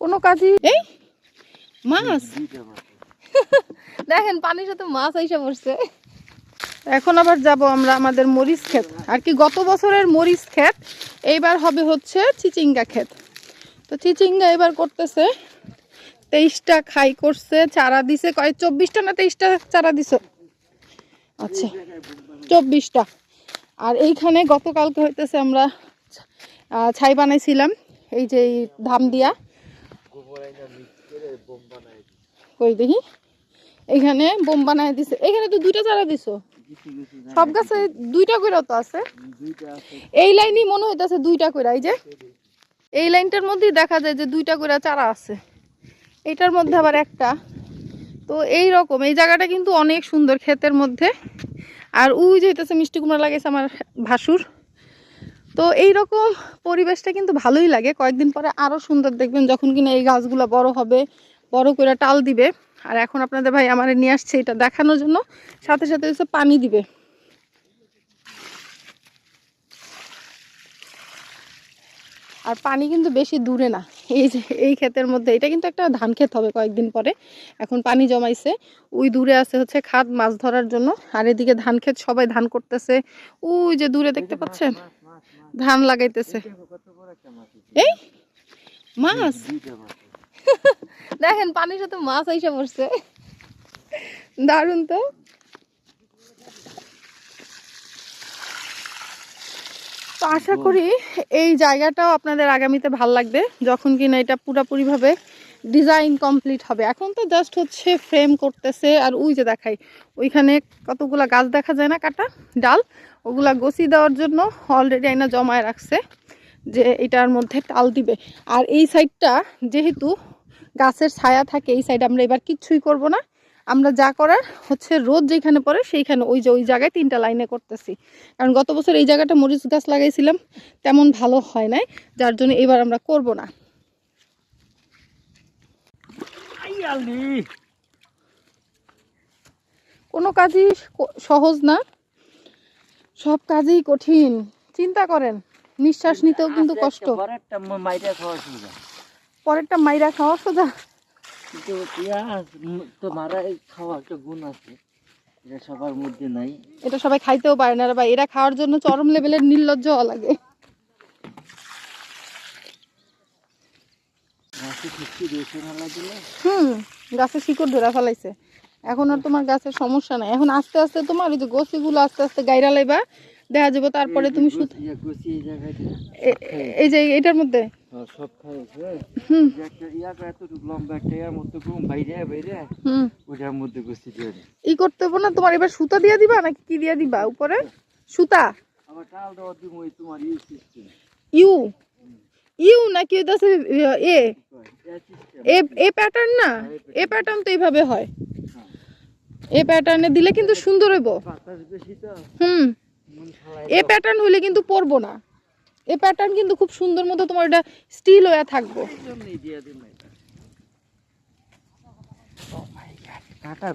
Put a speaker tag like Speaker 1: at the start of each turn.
Speaker 1: কোনো কাজই? এই মাছ? দেখেন পানির সাথে মাছ আইসা পড়ছে। এখন আবার যাব আমরা আমাদের মরিচ ক্ষেত। আর কি গত বছরের মরিচ ক্ষেত এইবার হবে হচ্ছে চিচিঙ্গা ক্ষেত। তো চিচিঙ্গা এবার করতেছে তেইশটা খাই করছে চারা দিছে কয় চব্বিশটা না তেইশটা চারা দিছে? আচ্ছা চব্বিশটা। আর এইখানে গতকালকে হইতেছে আমরা ছাই বানাইছিলাম, এই যে এই ধাম দিয়া। কই দেখি? এইখানে বোম বানাই দিছে। এখানে তো দুইটা চারা দিছো? সব গাছে দুইটা করে তো আছে। এই লাইনই মনে হইতাছে দুইটা করে এই যে। এই লাইনটার মধ্যেই দেখা যায় যে দুইটা করে চারা আছে। এটার মধ্যে আবার একটা। তো এই রকম, এই জায়গাটা কিন্তু অনেক সুন্দর ক্ষেতের মধ্যে। আর উই যে হইতেছে মিষ্টি কুমড়া লাগাইছে আমার ভাসুর। তো এই রকম পরিবেশটা কিন্তু ভালোই লাগে। কয়েকদিন পরে আরও সুন্দর দেখবেন যখন কিনা এই গাছগুলো বড় হবে বড় করে টাল দিবে। আর এখন আপনাদের ভাই আমার নিয়ে আসছে এটা দেখানোর জন্য সাথে সাথে হচ্ছে পানি দিবে। আর পানি কিন্তু বেশি দূরে না এই যে এই ক্ষেতের মধ্যে। এটা কিন্তু একটা ধান ক্ষেত হবে কয়েকদিন পরে এখন পানি জমাইছে। ওই দূরে আছে হচ্ছে খাদ মাছ ধরার জন্য আর এদিকে ধান ক্ষেত সবাই ধান করতেছে। ওই যে দূরে দেখতে পাচ্ছেন? ধান লাগাইতেছে। এই মাছ? দেখেন পানির সাথে মাছ আইসা পড়ছে। দারুণ তো। তো আশা করি এই জায়গাটাও আপনাদের আগামীতে ভালো লাগবে, যখন কিনা এটা পুরাপুরিভাবে ডিজাইন কমপ্লিট হবে। এখন তো জাস্ট হচ্ছে ফ্রেম করতেছে, আর ওই যে দেখাই, ওইখানে কতগুলা গাছ দেখা যায় না, কাটা, ডাল, ওগুলা গছি দেওয়ার জন্য অলরেডি আইনা জমায় রাখছে যে এটার মধ্যে টাল দিবে। আর এই সাইডটা যেহেতু গাছের ছায়া থাকে, এই সাইড আমরা এবার কিচ্ছুই করব না। আমরা যা করার হচ্ছে রোদ যেখানে পড়ে সেইখানে ওই যে ওই জায়গায় তিনটা লাইনে করতেছি। কারণ গত বছর এই জায়গাটা মরিচ গাছ লাগাইছিলাম তেমন ভালো হয় নাই যার জন্য এবার আমরা করব না। কোনো কাজই সহজ না সব কাজই কঠিন। চিন্তা করেন নিঃশ্বাস নিতেও কিন্তু কষ্ট।
Speaker 2: পরেরটা মাইটা খাওয়া সুবিধা।
Speaker 1: পরেরটা মাইরা খাওয়া সোজা
Speaker 2: কিন্তু পেঁয়াজ তো মারা খাওয়া একটা গুণ আছে এটা সবার মধ্যে নাই।
Speaker 1: এটা সবাই খাইতেও পারে না এরা খাওয়ার জন্য চরম লেভেলের নির্লজ্জ হওয়া লাগে। হুম গাছে শিকড় ধরে ফেলাইছে। এখন আর তোমার গাছের সমস্যা নাই। এখন আস্তে আস্তে তোমার ওই যে গোছিগুলো আস্তে আস্তে গাইরা লাইবা দেখা যাব তারপরে তুমি
Speaker 2: গুছি এই জায়গায়
Speaker 1: এ- এই যে এইটার মধ্যে?
Speaker 2: সব খাইছে
Speaker 1: হুম।
Speaker 2: যে একটা লম্বা ইয়ার মধ্যে ওটার
Speaker 1: ই করতে হবে না তোমার এবার সুতা দিয়ে দিবা নাকি কি দিয়ে দিবা উপরে? সুতা?
Speaker 2: U
Speaker 1: U? নাকি এ এ? প্যাটার্ন না? এ প্যাটার্ন তো এইভাবে হয়। এ প্যাটার্নে দিলে কিন্তু সুন্দর হইব। হুম। এ প্যাটার্ন হইলে কিন্তু পরবো না। এ প্যাটার্ন কিন্তু খুব সুন্দর মতো তোমার এটা স্টিল হয়ে থাকব।
Speaker 2: জন্যই দিয়ে দিন কাটা